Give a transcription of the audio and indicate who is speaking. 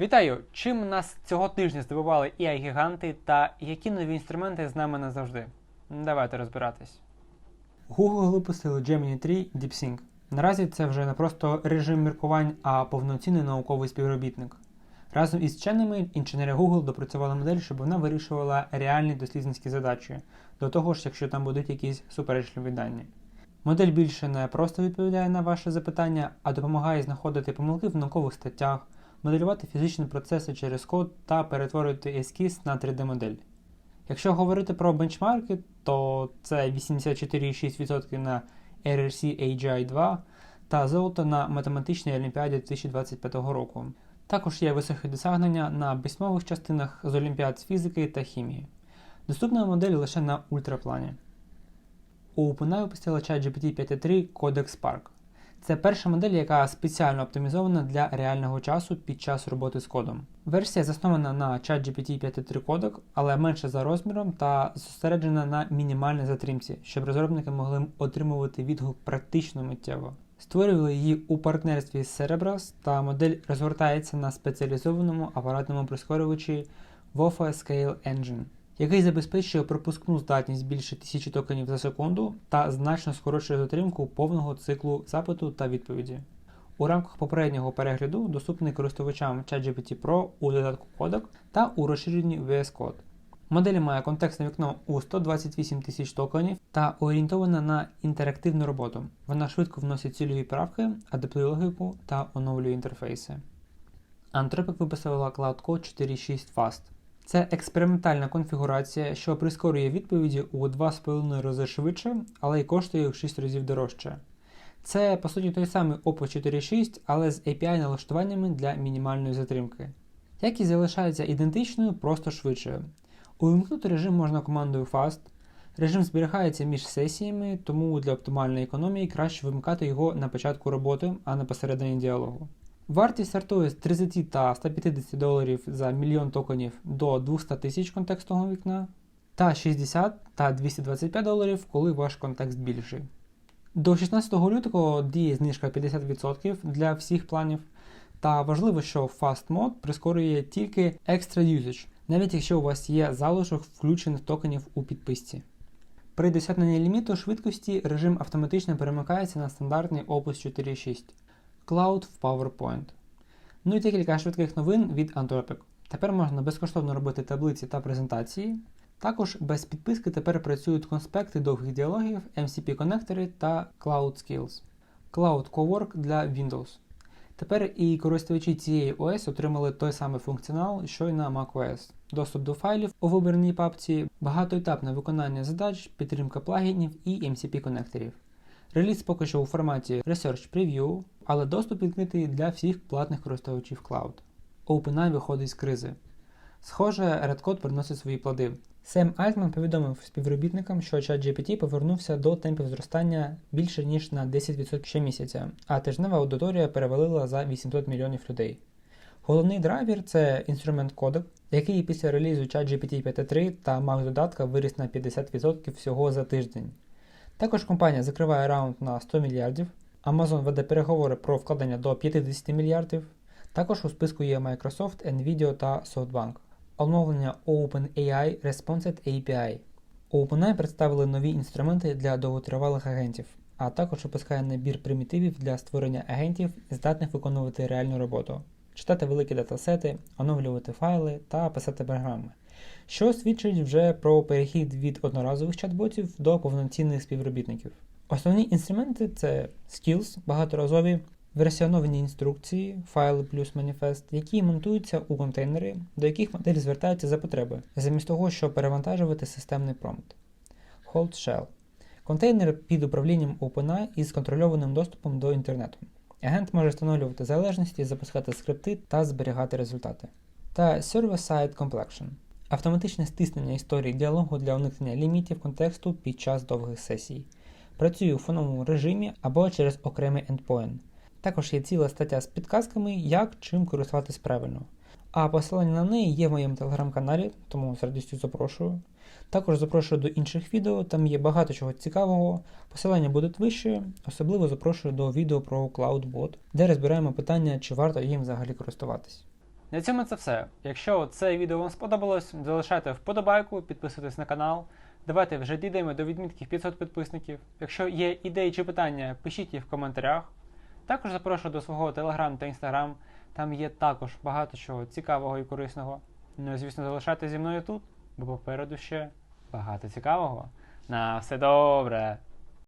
Speaker 1: Вітаю! Чим нас цього тижня здивували ai гіганти та які нові інструменти з нами назавжди? Давайте розбиратись. Google випустили Gemini 3 DeepSync. Наразі це вже не просто режим міркувань, а повноцінний науковий співробітник. Разом із вченими інженери Google допрацювали модель, щоб вона вирішувала реальні дослідницькі задачі, до того ж, якщо там будуть якісь суперечливі дані. Модель більше не просто відповідає на ваші запитання, а допомагає знаходити помилки в наукових статтях, моделювати фізичні процеси через код та перетворювати ескіз на 3D-модель. Якщо говорити про бенчмарки, то це 84,6% на RRC AGI 2 та золото на математичній олімпіаді 2025 року. Також є високі досягнення на письмових частинах з олімпіад з фізики та хімії. Доступна модель лише на ультраплані. У OpenAI випустила ChatGPT 5.3 Codex Spark. Це перша модель, яка спеціально оптимізована для реального часу під час роботи з кодом. Версія заснована на ChatGPT 5.3 кодек, але менша за розміром та зосереджена на мінімальній затримці, щоб розробники могли отримувати відгук практично миттєво. Створювали її у партнерстві з Cerebras, та модель розгортається на спеціалізованому апаратному прискорювачі WOFA Scale Engine, який забезпечує пропускну здатність більше 1000 токенів за секунду та значно скорочує затримку повного циклу запиту та відповіді. У рамках попереднього перегляду доступний користувачам ChatGPT Pro у додатку Codec та у розширенні VS Code. Модель має контекстне вікно у 128 тисяч токенів та орієнтована на інтерактивну роботу. Вона швидко вносить цільові правки, адаптує логіку та оновлює інтерфейси. Anthropic виписала Cloud Code 4.6 Fast. Це експериментальна конфігурація, що прискорює відповіді у 2,5 рази швидше, але й коштує в 6 разів дорожче. Це, по суті, той самий Oppo 4.6, але з API-налаштуваннями для мінімальної затримки. Якість залишається ідентичною, просто швидшою. Увімкнути режим можна командою Fast. Режим зберігається між сесіями, тому для оптимальної економії краще вимикати його на початку роботи, а не посередині діалогу. Вартість стартує з 30 та 150 доларів за мільйон токенів до 200 тисяч контекстного вікна, та 60 та 225 доларів, коли ваш контекст більший. До 16 лютого діє знижка 50% для всіх планів. Та важливо, що Fast Mode прискорює тільки Extra Usage, навіть якщо у вас є залишок включених токенів у підписці. При досягненні ліміту швидкості режим автоматично перемикається на стандартний Opus 4.6 Cloud в PowerPoint. Ну і декілька швидких новин від Anthropic. Тепер можна безкоштовно робити таблиці та презентації. Також без підписки тепер працюють конспекти довгих діалогів, MCP-конектори та Cloud Skills. Cloud Cowork для Windows. Тепер і користувачі цієї ОС отримали той самий функціонал, що й на macOS. Доступ до файлів у вибраній папці, багатоетапне виконання задач, підтримка плагінів і MCP-конекторів. Реліз поки що у форматі Research Preview, але доступ відкритий для всіх платних користувачів Cloud. OpenAI виходить з кризи. Схоже, Redcode приносить свої плоди. Сем Альтман повідомив співробітникам, що ChatGPT повернувся до темпів зростання більше ніж на 10% щомісяця, а тижнева аудиторія перевалила за 800 мільйонів людей. Головний драйвер це інструмент Codec, який після релізу ChatGPT 5.3 та Max додатка виріс на 50% всього за тиждень. Також компанія закриває раунд на 100 мільярдів, Amazon веде переговори про вкладення до 50 мільярдів. Також у списку є Microsoft, Nvidia та SoftBank. Оновлення OpenAI Responsive API. OpenAI представили нові інструменти для довготривалих агентів, а також випускає набір примітивів для створення агентів, здатних виконувати реальну роботу, читати великі датасети, оновлювати файли та писати програми, що свідчить вже про перехід від одноразових чат-ботів до повноцінних співробітників. Основні інструменти це Skills, багаторазові, версіоновані інструкції, файли плюс маніфест, які монтуються у контейнери, до яких модель звертається за потреби, замість того, щоб перевантажувати системний промпт. Hold Shell контейнер під управлінням OpenAI із контрольованим доступом до інтернету. Агент може встановлювати залежності, запускати скрипти та зберігати результати. Та Server-Side Complexion автоматичне стиснення історії діалогу для уникнення лімітів контексту під час довгих сесій. Працює у фоновому режимі або через окремий endpoint. Також є ціла стаття з підказками, як чим користуватись правильно. А посилання на неї є в моєму телеграм-каналі, тому з радістю запрошую. Також запрошую до інших відео, там є багато чого цікавого. Посилання будуть вище, особливо запрошую до відео про CloudBot, де розбираємо питання, чи варто їм взагалі користуватись. На цьому це все. Якщо це відео вам сподобалось, залишайте вподобайку, підписуйтесь на канал. Давайте вже дійдемо до відмітки 500 підписників. Якщо є ідеї чи питання, пишіть їх в коментарях. Також запрошую до свого телеграм та інстаграм. Там є також багато чого цікавого і корисного. Ну і звісно, залишайтеся зі мною тут, бо попереду ще багато цікавого. На все добре!